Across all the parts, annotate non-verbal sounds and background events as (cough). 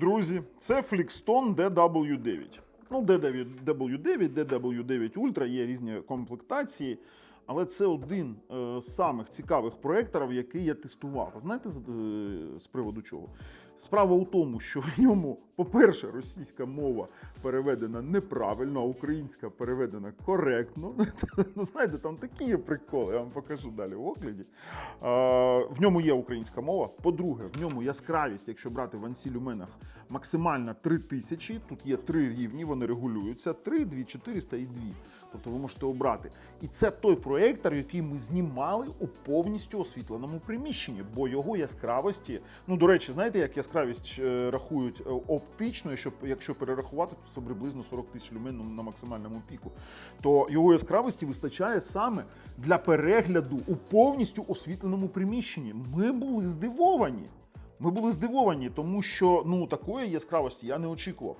Друзі, це Flixton DW9. Ну, DW9, DW9 Ultra, є різні комплектації. Але це один е, з самих цікавих проєкторів, який я тестував. Знаєте, е, з приводу чого? Справа у тому, що в ньому, по-перше, російська мова переведена неправильно, а українська переведена коректно. (laughs) Ну, знаєте, там такі приколи, я вам покажу далі в огляді. В ньому є українська мова. По-друге, в ньому яскравість, якщо брати в ансілюменах, максимальна 3000. Тут є три рівні, вони регулюються: 3, 2400 і 2. Тобто ви можете обрати. І це той проєктор, який ми знімали у повністю освітленому приміщенні, бо його яскравості, ну до речі, знаєте, як яскравість е, рахують оптично, оптичною, щоб якщо перерахувати, то це приблизно 40 тисяч люмен на максимальному піку, то його яскравості вистачає саме для перегляду у повністю освітленому приміщенні. Ми були здивовані. Ми були здивовані, тому що ну такої яскравості я не очікував.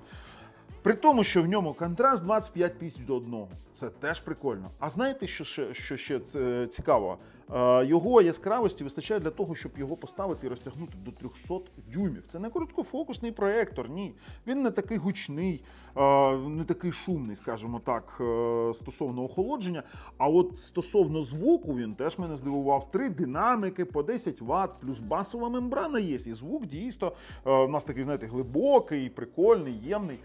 При тому, що в ньому контраст 25 тисяч до одного. Це теж прикольно. А знаєте, що ще, що ще цікаво? Е, Його яскравості вистачає для того, щоб його поставити і розтягнути до 300 дюймів. Це не короткофокусний проектор, ні. Він не такий гучний, е, не такий шумний, скажімо так, е, стосовно охолодження. А от стосовно звуку, він теж мене здивував. Три динамики по 10 Вт, плюс басова мембрана є. І звук дійсно в нас такий, знаєте, глибокий, прикольний, ємний.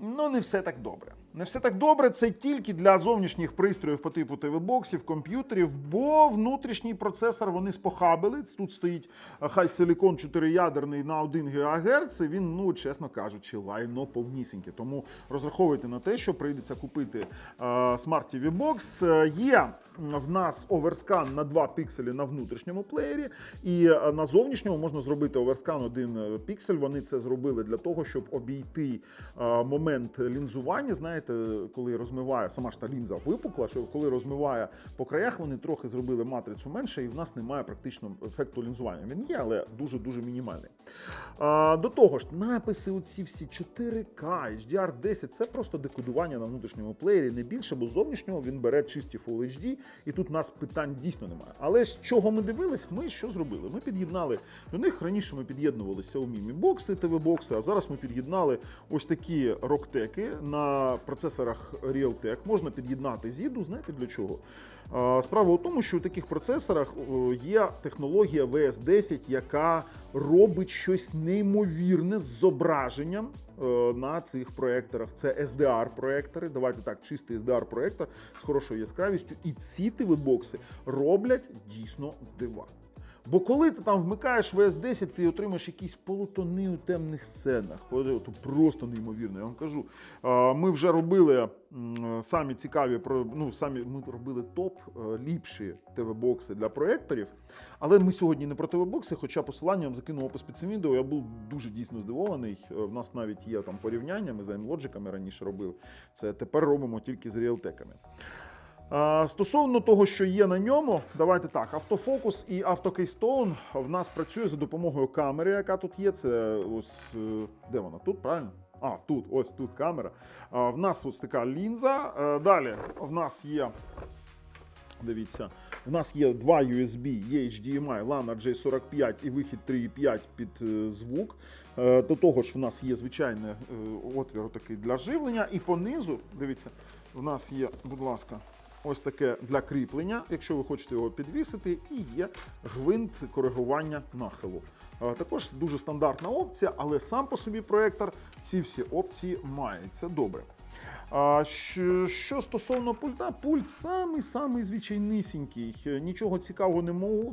Ну, не все так добре. Не все так добре. Це тільки для зовнішніх пристроїв по типу ТВ-боксів, комп'ютерів, бо внутрішній процесор вони спохабили. Тут стоїть хай Silicon 4-ядерний на 1 ГГц. і Він, ну чесно кажучи, лайно повнісіньке. Тому розраховуйте на те, що прийдеться купити е, Smart TV. Е, Є в нас оверскан на 2 пікселі на внутрішньому плеєрі, і е, на зовнішньому можна зробити оверскан 1 піксель. Вони це зробили для того, щоб обійти е, момент лінзування. Знаєте, коли розмиває сама ж та лінза випукла, що коли розмиває по краях, вони трохи зробили матрицю менше, і в нас немає практично ефекту лінзування. Він є, але дуже дуже мінімальний. А, до того ж, написи, оці всі 4К, HDR10, це просто декодування на внутрішньому плеєрі, не більше, бо зовнішнього він бере чисті Full HD, і тут у нас питань дійсно немає. Але з чого ми дивились, ми що зробили? Ми під'єднали до них раніше. Ми під'єднували Xiaomi Mi бокси, TV бокси, а зараз ми під'єднали ось такі роктеки на процесорах Realtek. Можна під'єднати зіду. Знаєте для чого? Справа у тому, що у таких процесорах є технологія VS10, яка робить щось неймовірне з зображенням е, на цих проекторах. Це SDR-проектори. Давайте так, чистий SDR-проектор з хорошою яскравістю. І ці TV-бокси роблять дійсно дива. Бо коли ти там вмикаєш VS10, ти отримаєш якісь полутони у темних сценах. Це просто неймовірно. Я вам кажу. Ми вже робили самі цікаві ну, самі ми робили топ е, ліпші ТВ-бокси для проєкторів. Але ми сьогодні не про ТВ-бокси, хоча посилання вам закинув опис під цим відео. Я був дуже дійсно здивований. Е, В нас навіть є там порівняння. Ми з Logic раніше робили. Це тепер робимо тільки з ріалтеками. Стосовно того, що є на ньому, давайте так: автофокус і автокейстоун в нас працює за допомогою камери, яка тут є. Це ось е, де вона? Тут, правильно? А, тут, ось тут камера. В нас ось така лінза. Е, Далі в нас є. Дивіться, в нас є два USB, є HDMI, LAN J45 і вихід 3.5 під е, звук. До того ж, в нас є звичайний отвір такий для живлення. І понизу, дивіться, в нас є, будь ласка, ось таке для кріплення, якщо ви хочете його підвісити, і є гвинт коригування нахилу. Також дуже стандартна опція, але сам по собі проектор ці всі опції має. Це добре. А що, стосовно пульта, пульт самий самий звичайнісінький. Нічого цікавого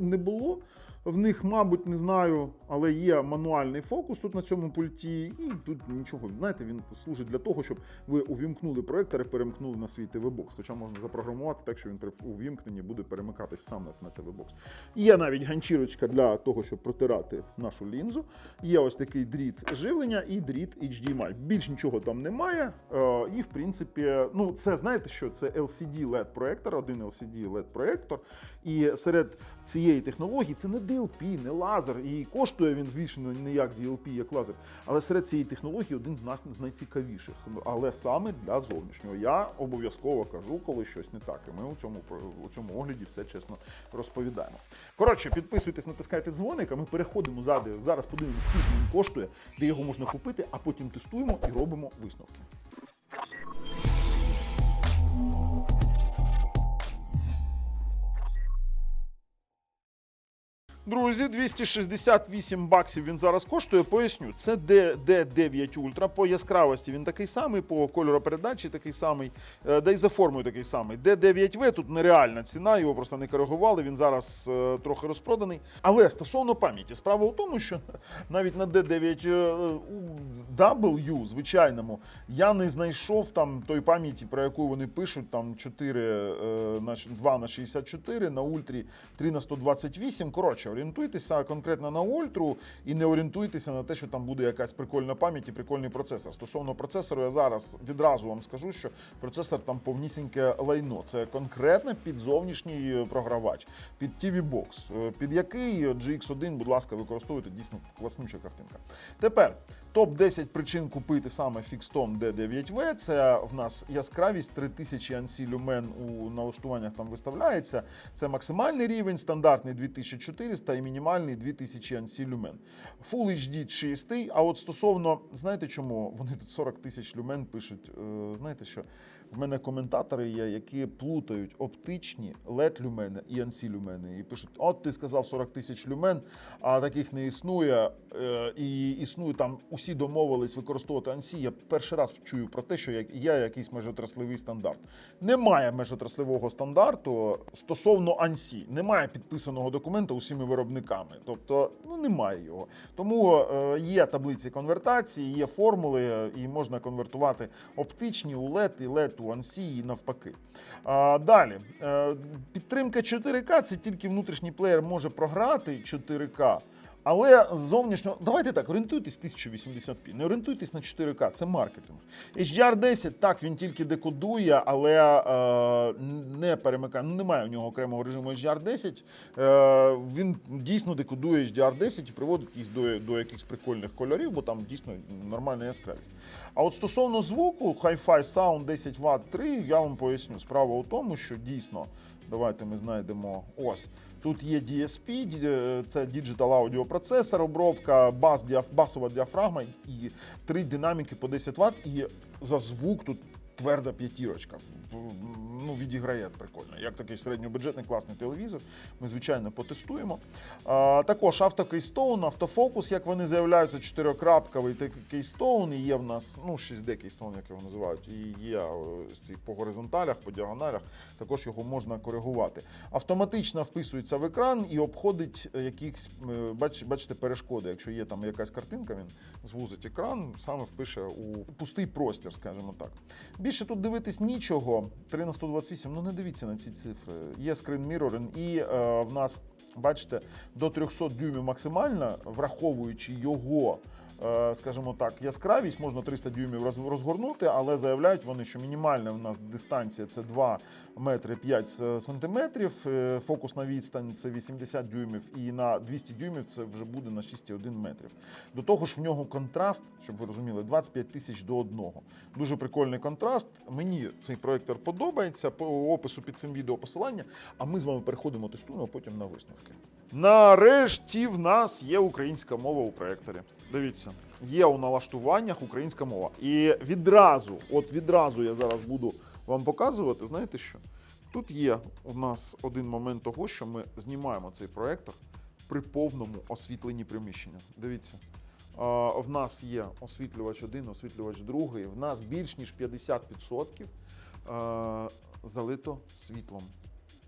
не було. В них, мабуть, не знаю, але є мануальний фокус тут на цьому пульті, і тут нічого. Знаєте, він служить для того, щоб ви увімкнули проектор і перемкнули на свій ТВ-бокс. Хоча можна запрограмувати так, що він при увімкненні буде перемикатись сам на, ТВ-бокс. Є навіть ганчірочка для того, щоб протирати нашу лінзу. Є ось такий дріт живлення і дріт HDMI. Більш нічого там немає. Е, і в принципі, ну це знаєте що? Це LCD LED проектор, один LCD LED проектор. І серед цієї технології це не DLP, не лазер. І коштує він, звісно, не як DLP, як лазер. Але серед цієї технології один з найцікавіших. Але саме для зовнішнього. Я обов'язково кажу, коли щось не так. І ми у цьому у цьому огляді все чесно розповідаємо. Коротше, підписуйтесь, натискайте дзвоник, а ми переходимо ззади. Зараз подивимося, скільки він коштує, де його можна купити, а потім тестуємо і робимо висновки. Друзі, 268 баксів він зараз коштує. Поясню, це D- D9 Ultra. По яскравості він такий самий, по кольоропередачі такий самий, е, да й за формою такий самий. D9V тут нереальна ціна, його просто не коригували. Він зараз е, трохи розпроданий. Але стосовно пам'яті, справа у тому, що (laughs) навіть на D9W звичайному я не знайшов там той пам'яті, про яку вони пишуть, там 4 е, на 2 на 64, на ультрі 3 на 128. Коротше, орієнтуйтеся конкретно на ультру і не орієнтуйтеся на те, що там буде якась прикольна пам'ять і прикольний процесор. Стосовно процесору, я зараз відразу вам скажу, що процесор там повнісіньке лайно. Це конкретно під зовнішній е, програвач, під TV Box, е, під який GX1, будь ласка, використовуйте дійсно класнюча картинка. Тепер топ 10 причин купити саме Fixtom D9V. Це в нас яскравість 3000 ANSI люмен у налаштуваннях там виставляється. Це максимальний рівень, стандартний 2400 і мінімальний 2000 ANSI люмен. Full HD чистий. А от стосовно, знаєте чому? Вони тут 40 тисяч люмен пишуть. Е, Знаєте що? В мене коментатори є, які плутають оптичні LED люмени і NC люмени. І пишуть: от ти сказав 40 тисяч люмен, а таких не існує. Е, І існує там, усі домовились використовувати NC. Я перший раз чую про те, що є якийсь межотраслевий стандарт. Немає межотраслевого стандарту стосовно ANSI. Немає підписаного документа усіми виробниками. Тобто, ну немає його. Тому е, є таблиці конвертації, є формули, е, і можна конвертувати оптичні у LED і LED ANSI і навпаки. А, далі, е, підтримка 4К це тільки внутрішній плеєр може програти 4К. Але з зовнішнього, давайте так, орієнтуйтесь 1080p, не орієнтуйтесь на 4К, це маркетинг. HDR10, так, він тільки декодує, але е, не перемикає. Ну, немає у нього окремого режиму HDR10. Е, він дійсно декодує HDR10 і приводить їх до, до якихось прикольних кольорів, бо там дійсно нормальна яскравість. А от стосовно звуку, Hi-Fi Sound 10 Watt 3, я вам поясню. Справа у тому, що дійсно, давайте ми знайдемо ось. Тут є DSP, це Digital Audio процесор, обробка, бас, діаф- басова діафрагма і три динаміки по 10 Вт. І за звук тут тверда п'ятірочка. Ну, відіграє прикольно. Як такий середньобюджетний класний телевізор. Ми, звичайно, потестуємо. А, також автокейстоун, автофокус, як вони заявляються, чотирикрапковий кейстоун. І є в нас ну, 6D кейстоун, як його називають, і є по горизонталях, по діагоналях. Також його можна коригувати. Автоматично вписується в екран і обходить е, якісь, е, бачите, перешкоди. Якщо є там якась картинка, він звузить екран, саме впише у пустий простір, скажімо так. Більше тут дивитись нічого. 3 на 128, ну не дивіться на ці цифри. Є скрин mirroring і е, в нас, бачите, до 300 дюймів максимально, враховуючи його. Е, Скажімо так, яскравість можна 300 дюймів розгорнути, але заявляють вони, що мінімальна в нас дистанція це 2 метри 5 сантиметрів. е, Фокусна відстань це 80 дюймів, і на 200 дюймів це вже буде на 6,1 метрів. До того ж, в нього контраст, щоб ви розуміли, 25 тисяч до одного. Дуже прикольний контраст. Мені цей проектор подобається. По опису під цим відео посилання. А ми з вами переходимо, тестуємо, потім на висновки. Нарешті в нас є українська мова у проекторі. Дивіться, є у налаштуваннях українська мова. І відразу, от відразу я зараз буду вам показувати. Знаєте що? Тут є у нас один момент того, що ми знімаємо цей проектор при повному освітленні приміщення. Дивіться. В нас є освітлювач один, освітлювач другий. В нас більш ніж 50% а, залито світлом.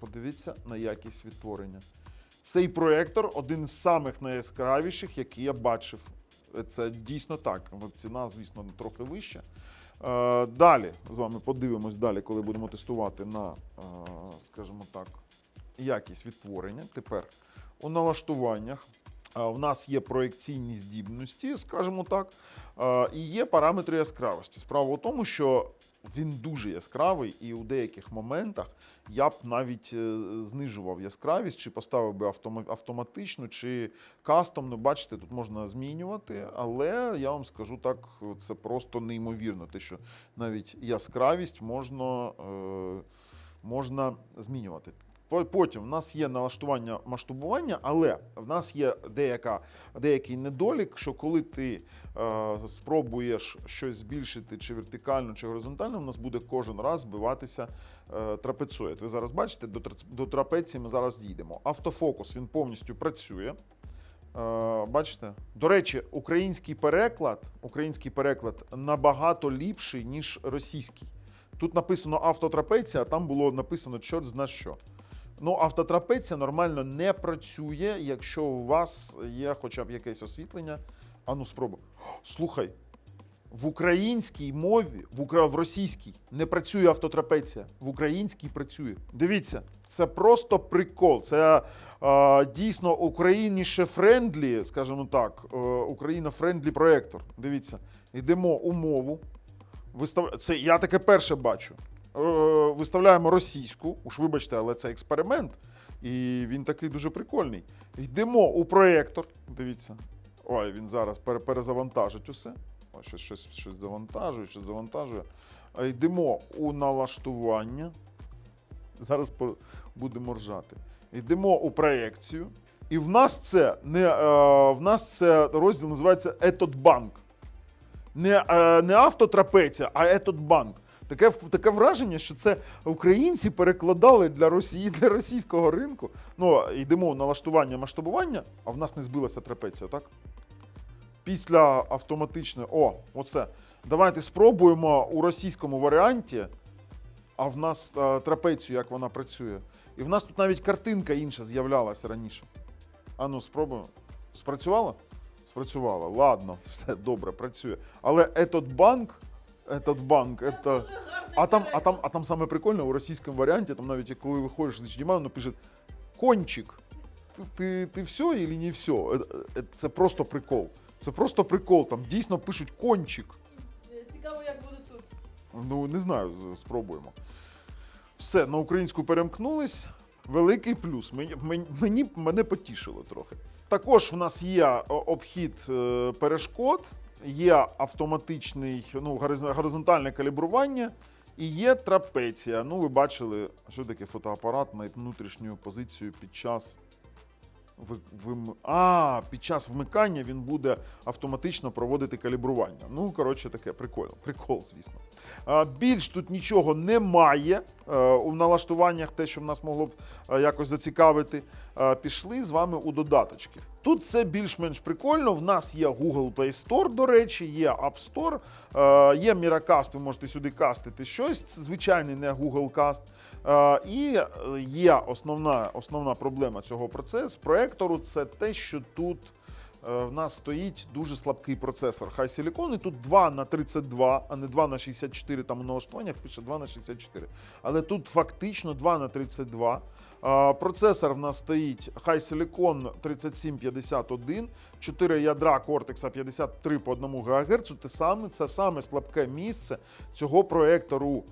Подивіться на якість відтворення. Цей проектор один з самих найяскравіших, які я бачив. Це дійсно так. Ціна, звісно, трохи вища. Е, Далі з вами подивимось далі, коли будемо тестувати на, е, скажімо так, якість відтворення. Тепер у налаштуваннях е, в нас є проекційні здібності, скажімо так, і є параметри яскравості. Справа у тому, що він дуже яскравий, і у деяких моментах я б навіть е, знижував яскравість, чи поставив би автома- автоматичну, чи кастомну. Бачите, тут можна змінювати, але я вам скажу так, це просто неймовірно. Те, що навіть яскравість можна, е, можна змінювати. По- Потім в нас є налаштування масштабування, але в нас є деяка, деякий недолік, що коли ти е, спробуєш щось збільшити чи вертикально, чи горизонтально, в нас буде кожен раз збиватися е, трапецоїд. Ви зараз бачите, до, до трапеції ми зараз дійдемо. Автофокус він повністю працює. Е, бачите? До речі, український переклад, український переклад набагато ліпший, ніж російський. Тут написано автотрапеція, а там було написано чорт зна що. Ну, автотрапеція нормально не працює, якщо у вас є хоча б якесь освітлення. А ну спробуй. Слухай, в українській мові, в, укра... в російській не працює автотрапеція, в українській працює. Дивіться, це просто прикол. Це е, дійсно україніше френдлі, скажімо так, е, Україна френдлі проєктор. Дивіться, йдемо у мову. Вистав... Це я таке перше бачу. Е, Виставляємо російську, уж вибачте, але це експеримент, і він такий дуже прикольний. Йдемо у проєктор. Дивіться. Ой, він зараз перезавантажить усе. Ой, щось, щось, щось завантажує, щось завантажує. Йдемо у налаштування. Зараз будемо ржати. Йдемо у проєкцію. І в нас це не е, в нас це розділ називається Етотбанк. Не, е, не автотрапеція, а Етотбанк. Таке, таке враження, що це українці перекладали для Росії, (laughs) для російського ринку. Ну, йдемо налаштування масштабування, а в нас не збилася трапеція, так? Після автоматичної. О, оце. Давайте спробуємо у російському варіанті, а в нас е, трапецію, як вона працює. І в нас тут навіть картинка інша з'являлася раніше. А ну, спробуємо. Спрацювало? Спрацювало. Ладно, (laughs) все добре, працює. Але этот банк, этот банк, это... А там, а, там, а там саме прикольно у російському варіанті, там навіть коли виходиш з HDMI, воно пише кончик. Ти, ти, ти все или не все? Е, е, Це просто прикол. Це просто прикол. Там дійсно пишуть кончик. Цікаво, як буде тут. Ну, не знаю, спробуємо. Все, на українську перемкнулись. Великий плюс. Мені, мені, мене потішило трохи. Також в нас є обхід е, перешкод, є автоматичний, ну, гориз- горизонтальне калібрування і є трапеція. Ну, ви бачили, що таке фотоапарат на внутрішню позицію під час. Ви, вим... А, під час вмикання він буде автоматично проводити калібрування. Ну, коротше, таке прикольно. Прикол, звісно. Більш тут нічого немає е, у налаштуваннях, те, що в нас могло б е, якось зацікавити. Е, пішли з вами у додаточки. Тут все більш-менш прикольно. В нас є Google Play Store, до речі, є App Store, е, є Miracast, ви можете сюди кастити щось. Звичайний не Google Cast. Е, І є основна, основна проблема цього процесу проектору це те, що тут в нас стоїть дуже слабкий процесор High Silicon, і тут 2 на 32, а не 2 на 64, там у налаштуваннях пише 2 на 64. Але тут фактично 2 на 32. Е, Процесор в нас стоїть High Silicon 3751, 4 ядра Cortex 53 по 1 ГГц. Це саме, це саме слабке місце цього проектору.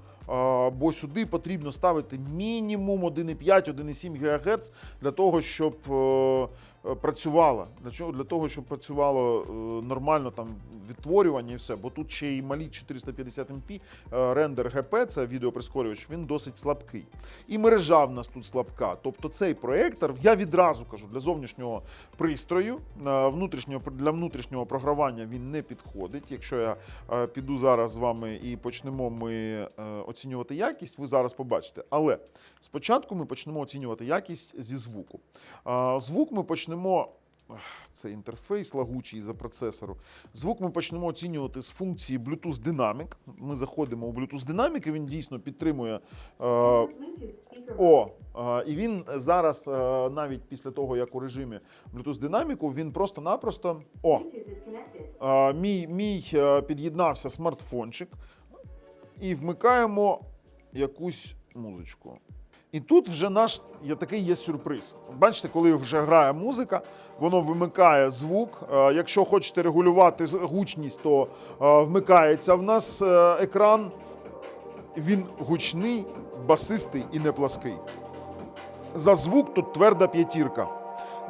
Бо сюди потрібно ставити мінімум 1,5, 1,7 ГГц для того, щоб е, е. Для чого? Для того, щоб працювало е, нормально там відтворювання і все. Бо тут ще й малі 450 МП е, рендер ГП, це відеоприскорювач, він досить слабкий. І мережа в нас тут слабка. Тобто цей проектор, я відразу кажу, для зовнішнього пристрою, внутрішнього для внутрішнього програвання він не підходить. Якщо я піду зараз з вами і почнемо ми оцінювати якість, ви зараз побачите. Але спочатку ми почнемо оцінювати якість зі звуку. Звук ми почнемо. Ах, Це інтерфейс лагучий за процесору. Звук ми почнемо оцінювати з функції Bluetooth Dynamic. Ми заходимо у Bluetooth Dynamic, і він дійсно підтримує е, о, е, і він зараз, е, навіть після того, як у режимі Bluetooth динаміку, він просто-напросто. О, е, мій, мій е, під'єднався смартфончик, і вмикаємо якусь музичку. І тут вже наш є такий є сюрприз. Бачите, коли вже грає музика, воно вимикає звук. Е, Якщо хочете регулювати гучність, то е, вмикається в нас е, екран. він гучний, басистий і не плаский. За звук тут тверда п'ятірка.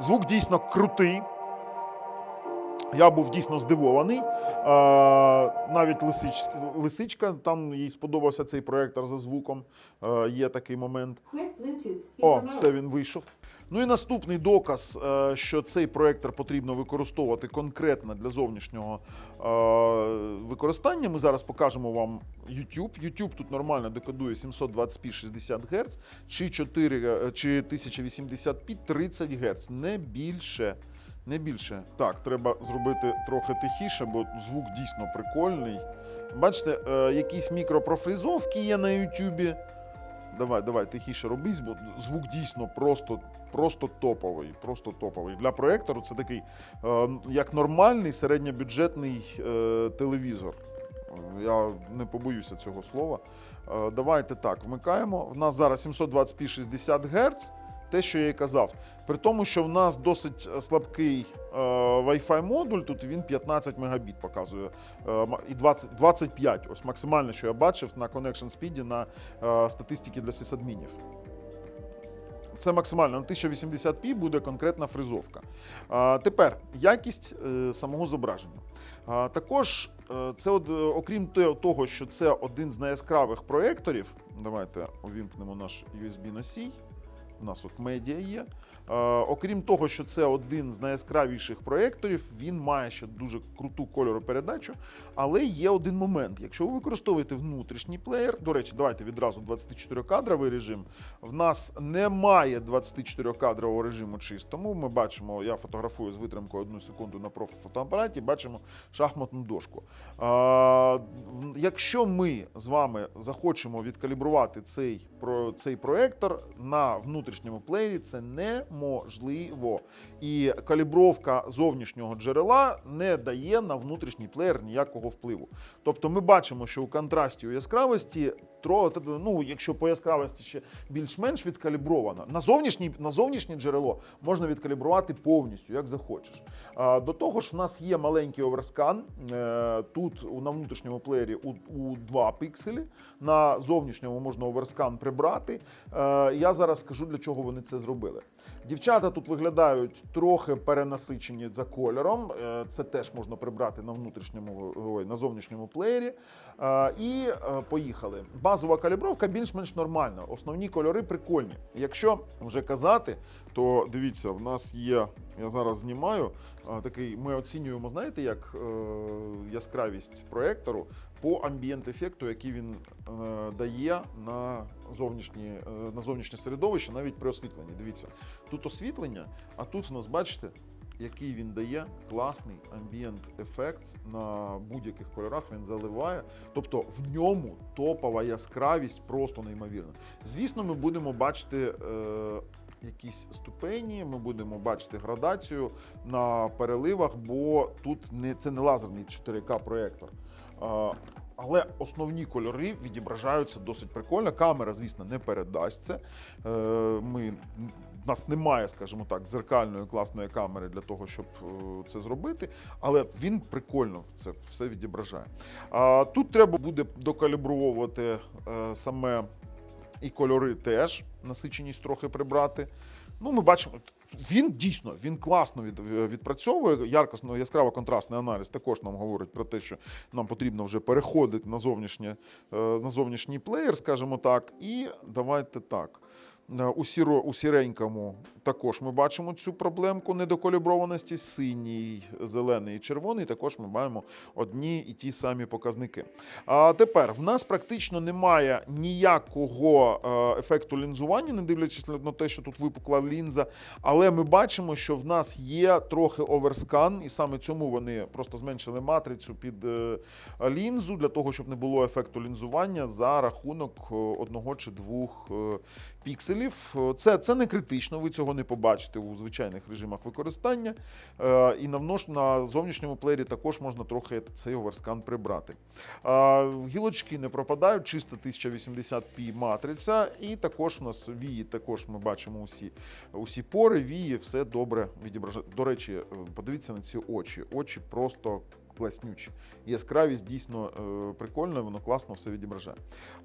Звук дійсно крутий. Я був дійсно здивований. Навіть лисичка, лисичка, там їй сподобався цей проектор за звуком. Є такий момент. О, все він вийшов. Ну і наступний доказ, е, що цей проектор потрібно використовувати конкретно для зовнішнього е, використання. Ми зараз покажемо вам YouTube. YouTube тут нормально декодує 720p 60 Гц чи 4, е, чи 1080p 30 Гц, не більше. Не більше. Так, треба зробити трохи тихіше, бо звук дійсно прикольний. Бачите, е, якісь мікропрофрізовки є на Ютубі. Давай, давай, тихіше робись, бо звук дійсно просто, просто топовий. Просто топовий. Для проектору це такий, е, як нормальний середньобюджетний е, телевізор. Е, Я не побоюся цього слова. Е, давайте так, вмикаємо. В нас зараз 720p 60 Гц. Те, що я і казав. При тому, що в нас досить е, слабкий е, Wi-Fi модуль, тут він 15 мегабіт показує. Е, і 20, 25. Ось максимально, що я бачив на Connection Speed на е, статистики для сисадмінів. Це максимально на 1080p буде конкретна фризовка. А, тепер якість е, самого зображення. А, також е, це е, окрім того, що це один з найяскравих проєкторів. Давайте увімкнемо наш USB-носій. У нас от медіа є. Е, окрім того, що це один з найяскравіших проєкторів, він має ще дуже круту кольоропередачу. Але є один момент. Якщо ви використовуєте внутрішній плеєр, до речі, давайте відразу 24-кадровий режим. В нас немає 24-кадрового режиму чистому. Ми бачимо, я фотографую з витримкою одну секунду на профотоапараті, бачимо шахматну дошку. А, якщо ми з вами захочемо відкалібрувати цей, про, цей проектор на внутрішньому плеєрі, це неможливо. І калібровка зовнішнього джерела не дає на внутрішній плеєр ніякого впливу. Тобто ми бачимо, що у контрасті у яскравості ну, якщо по яскравості ще більш-менш відкалібровано, на на зовнішнє джерело можна відкалібрувати повністю, як захочеш. До того ж, в нас є маленький оверскан. Е, Тут на внутрішньому плеєрі у, у 2 пікселі, на зовнішньому можна оверскан прибрати. Е, Я зараз скажу, для чого вони це зробили. Дівчата тут виглядають трохи перенасичені за кольором. Е, Це теж можна прибрати на внутрішньому ой, на зовнішньому плеєрі. Е, І поїхали. Базова калібровка більш-менш нормальна. Основні кольори прикольні. Якщо вже казати, то дивіться, в нас є. Я зараз знімаю. Такий ми оцінюємо, знаєте, як яскравість проектору по амбієнт ефекту, який він е, дає на зовнішні, е, на зовнішнє середовище, навіть при освітленні. Дивіться, тут освітлення, а тут в нас бачите. Який він дає класний амбієнт ефект на будь-яких кольорах він заливає. Тобто в ньому топова яскравість просто неймовірна. Звісно, ми будемо бачити е, якісь ступені, ми будемо бачити градацію на переливах, бо тут не це не лазерний 4К проєктор. Але основні кольори відображаються досить прикольно. Камера, звісно, не передасть це. Ми, в нас немає, скажімо так, дзеркальної класної камери для того, щоб е, це зробити, але він прикольно це все відображає. Тут треба буде докалібровувати е, саме і кольори теж, насиченість трохи прибрати. Ну, ми бачимо, він дійсно він класно від, відпрацьовує. Яркосно, яскраво контрастний аналіз також нам говорить про те, що нам потрібно вже переходити на зовнішнє, е, на зовнішній плеєр, скажімо так. І давайте так. Е, У, сіро, у сіренькому також ми бачимо цю проблемку недокаліброваності. Синій, зелений і червоний. Також ми маємо одні і ті самі показники. А тепер в нас практично немає ніякого е, ефекту лінзування, не дивлячись на те, що тут випукла лінза. Але ми бачимо, що в нас є трохи оверскан, і саме цьому вони просто зменшили матрицю під е, лінзу для того, щоб не було ефекту лінзування за рахунок одного чи двох пікселів. Е, Це, це не критично, ви цього не побачите у звичайних режимах використання. Е, І на, зовнішньому плеєрі також можна трохи цей оверскан прибрати. Е, Гілочки не пропадають, чиста 1080p матриця, і також у нас вії, також ми бачимо усі, усі пори, вії, все добре відображає. До речі, подивіться на ці очі. Очі просто класнючі. Яскравість дійсно е, прикольна, воно класно все відображає.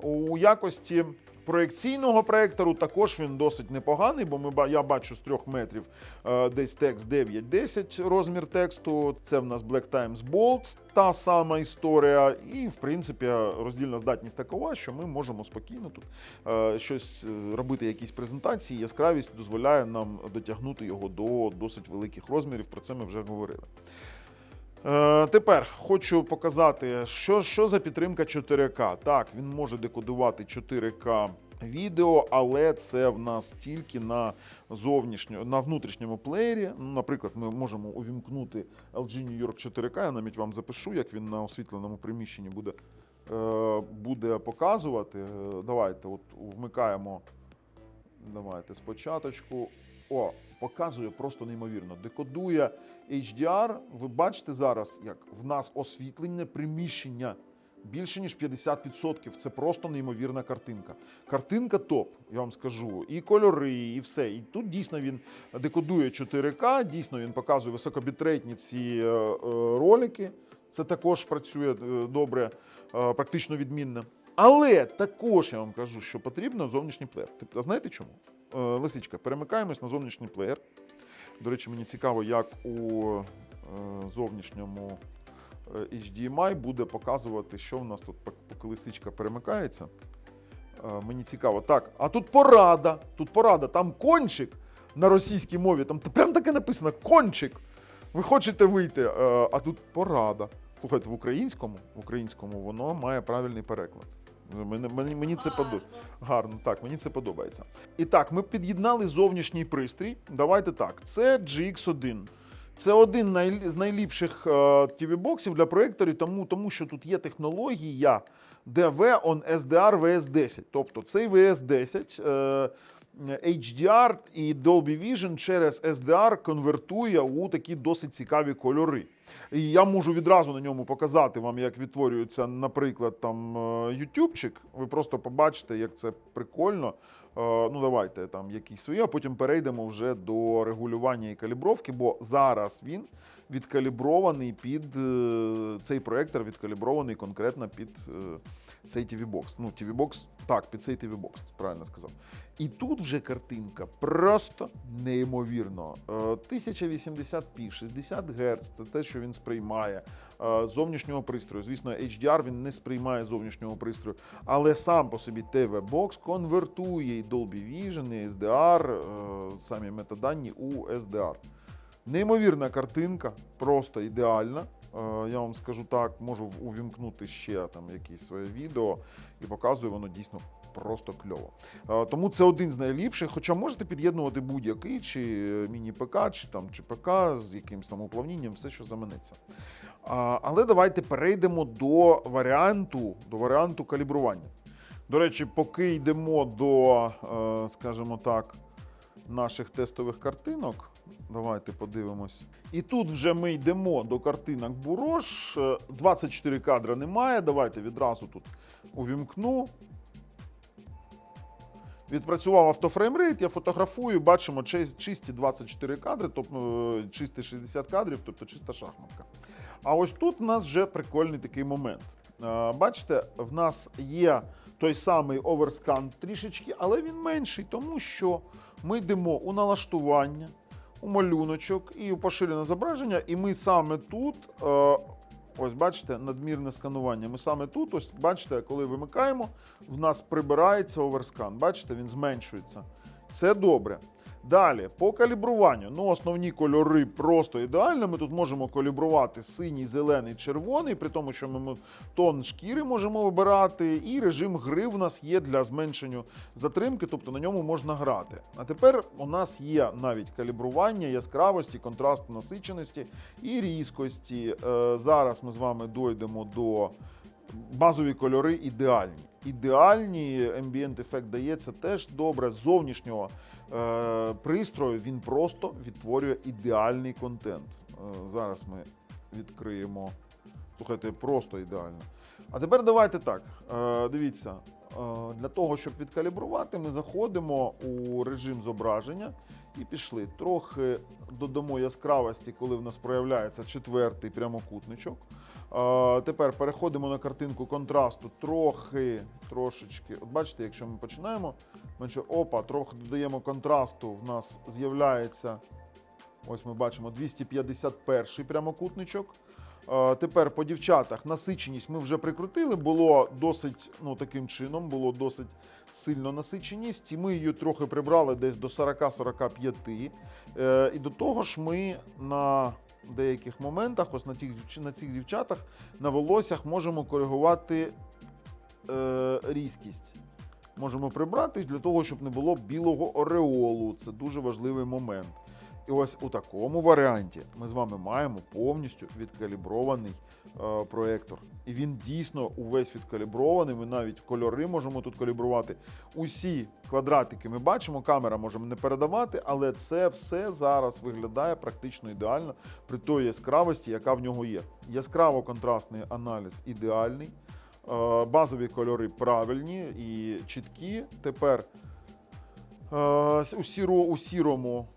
У якості проекційного проектору також він досить непоганий, бо ми, я бачу з 3 метрів е, десь текст 9-10 розмір тексту. Це в нас Black Times Bold, та сама історія. І, в принципі, роздільна здатність такова, що ми можемо спокійно тут е, щось робити, якісь презентації. Яскравість дозволяє нам дотягнути його до досить великих розмірів. Про це ми вже говорили. Е, тепер хочу показати, що, що за підтримка 4К. Так, він може декодувати 4К відео, але це в нас тільки на зовнішньо, на внутрішньому плеєрі. Наприклад, ми можемо увімкнути LG New York 4K. Я навіть вам запишу, як він на освітленому приміщенні буде, е, буде показувати. Е, Давайте, от вмикаємо. Давайте спочатку. О, показує просто неймовірно. Декодує HDR. Ви бачите зараз, як в нас освітлене приміщення більше ніж 50%. Це просто неймовірна картинка. Картинка топ, я вам скажу. І кольори, і все. І тут дійсно він декодує 4К, дійсно він показує високобітрейтні ці е, е, ролики. Це також працює е, добре, практично відмінно. Але також я вам кажу, що потрібно зовнішній плеєр. А знаєте чому? Е, Лисичка, перемикаємось на зовнішній плеєр. До речі, мені цікаво, як у е, зовнішньому е, HDMI буде показувати, що в нас тут, поки лисичка перемикається. Мені цікаво. Так, а тут порада. Тут порада, там кончик на російській мові. Там прям таке написано кончик. Ви хочете вийти, а тут порада. Слухайте, в українському, в українському воно має правильний переклад. Мені, мені, мені це подобається. Гарно, так, мені це подобається. І так, ми під'єднали зовнішній пристрій. Давайте так. Це GX1. Це один з найліпших е, TV-боксів для проєкторів, тому, тому що тут є технологія DV on SDR VS10. Тобто цей VS10 е, HDR і Dolby Vision через SDR конвертує у такі досить цікаві кольори. І я можу відразу на ньому показати вам, як відтворюється, наприклад, там е, ютубчик. Ви просто побачите, як це прикольно. Е, Ну, давайте там якісь свої, а потім перейдемо вже до регулювання і калібровки, бо зараз він відкалібрований під е, цей проектор, відкалібрований конкретно під цей TV-бокс. Ну, TV-бокс, так, під цей TV-бокс, правильно сказав. І тут вже картинка просто неймовірно. Е, 1080p, 60 Гц, це те, що він сприймає е, зовнішнього пристрою. Звісно, HDR він не сприймає зовнішнього пристрою, але сам по собі TV-бокс конвертує і Dolby Vision, і SDR, е, самі метадані у SDR. Неймовірна картинка, просто ідеальна. Е, Я вам скажу так, можу увімкнути ще там якісь своє відео і показує воно дійсно просто кльово. Е, Тому це один з найліпших. Хоча можете під'єднувати будь-який, чи міні-ПК, чи там чи ПК з якимось там уплавнінням, все, що заманеться. Але давайте перейдемо до варіанту, до варіанту калібрування. До речі, поки йдемо до, е, скажімо так, наших тестових картинок. Давайте подивимось. І тут вже ми йдемо до картинок Бурош. Е, 24 кадра немає. Давайте відразу тут увімкну. Відпрацював автофреймрейт, я фотографую, бачимо чисті 24 кадри, тобто е, чисті 60 кадрів, тобто чиста шахматка. А ось тут у нас вже прикольний такий момент. Е, Бачите, в нас є той самий оверскан трішечки, але він менший, тому що ми йдемо у налаштування, малюночок і у поширене зображення, і ми саме тут. е, Ось бачите, надмірне сканування. Ми саме тут, ось бачите, коли вимикаємо, в нас прибирається оверскан. Бачите, він зменшується. Це добре. Далі, по калібруванню. Ну, основні кольори просто ідеально. Ми тут можемо калібрувати синій, зелений, червоний, при тому, що ми тон шкіри можемо вибирати, і режим гри в нас є для зменшення затримки, тобто на ньому можна грати. А тепер у нас є навіть калібрування яскравості, контрасту насиченості і різкості. Е, зараз ми з вами дойдемо до базові кольори ідеальні. Ідеальні ambient ефект дається теж добре. З зовнішнього е, пристрою він просто відтворює ідеальний контент. Е, зараз ми відкриємо. Слухайте, просто ідеально. А тепер давайте так. Е, дивіться, е, для того, щоб відкалібрувати, ми заходимо у режим зображення і пішли. Трохи додамо яскравості, коли в нас проявляється четвертий прямокутничок. Тепер переходимо на картинку контрасту трохи, трошечки. От бачите, якщо ми починаємо, ми опа, трохи додаємо контрасту, в нас з'являється, ось ми бачимо 251 прямокутничок. Тепер по дівчатах насиченість ми вже прикрутили, було досить ну, таким чином, було досить сильно насиченість, і ми її трохи прибрали десь до 40-45. Е, І до того ж, ми на деяких моментах, ось на, тих, на цих дівчатах, на волоссях можемо коригувати е, різкість. Можемо прибрати для того, щоб не було білого ореолу. Це дуже важливий момент. І ось у такому варіанті ми з вами маємо повністю відкалібрований е, проектор. І він дійсно увесь відкалібрований. Ми навіть кольори можемо тут калібрувати. Усі квадратики ми бачимо, камера можемо не передавати, але це все зараз виглядає практично ідеально при той яскравості, яка в нього є. Яскраво контрастний аналіз ідеальний. Е, Базові кольори правильні і чіткі. Тепер е, у, сіро, у сірому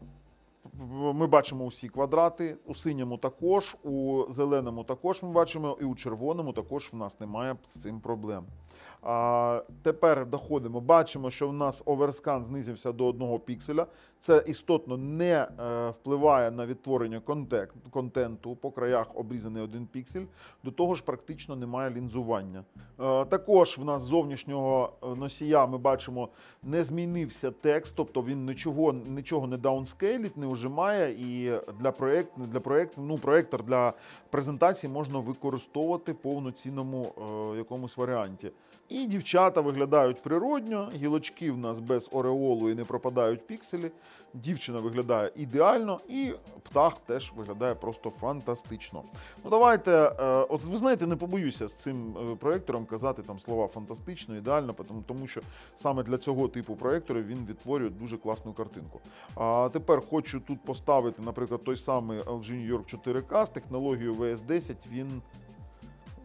ми бачимо усі квадрати, у синьому також, у зеленому також ми бачимо, і у червоному також в нас немає з цим проблем. А, тепер доходимо, бачимо, що в нас оверскан знизився до одного пікселя. Це істотно не е, впливає на відтворення контенту. По краях обрізаний один піксель. До того ж, практично немає лінзування. Е, також в нас зовнішнього е, носія ми бачимо, не змінився текст, тобто він нічого, нічого не даунскейлить, не ужимає. І для проєкт, для проєкт, ну, проєктор для презентації можна використовувати в повноцінному е, якомусь варіанті. І дівчата виглядають природньо, гілочки в нас без ореолу і не пропадають пікселі. Дівчина виглядає ідеально, і птах теж виглядає просто фантастично. Ну давайте, е, от ви знаєте, не побоюся з цим е, проектором казати там слова фантастично, ідеально, тому, тому що саме для цього типу проекторів він відтворює дуже класну картинку. А тепер хочу тут поставити, наприклад, той самий LG New York 4K з технологією VS10. Він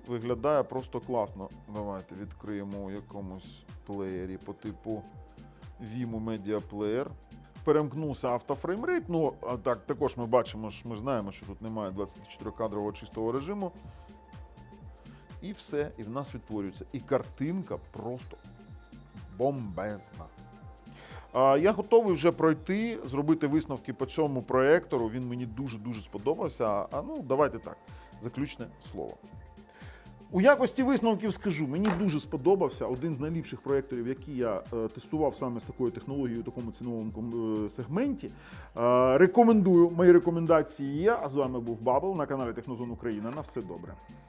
виглядає просто класно. Давайте відкриємо у якомусь плеєрі по типу Vimo Media Player. Перемкнувся автофреймрейт. Ну, так, також ми бачимо, що ми знаємо, що тут немає 24-кадрового чистого режиму. І все, і в нас відтворюється. І картинка просто бомбезна. Я готовий вже пройти, зробити висновки по цьому проектору. Він мені дуже-дуже сподобався. А ну, давайте так, заключне слово. У якості висновків скажу, мені дуже сподобався один з найліпших проєкторів, які я е, тестував саме з такою технологією у такому ціновому е, сегменті. Е, рекомендую, мої рекомендації є. А з вами був Бабл на каналі Технозон Україна. На все добре.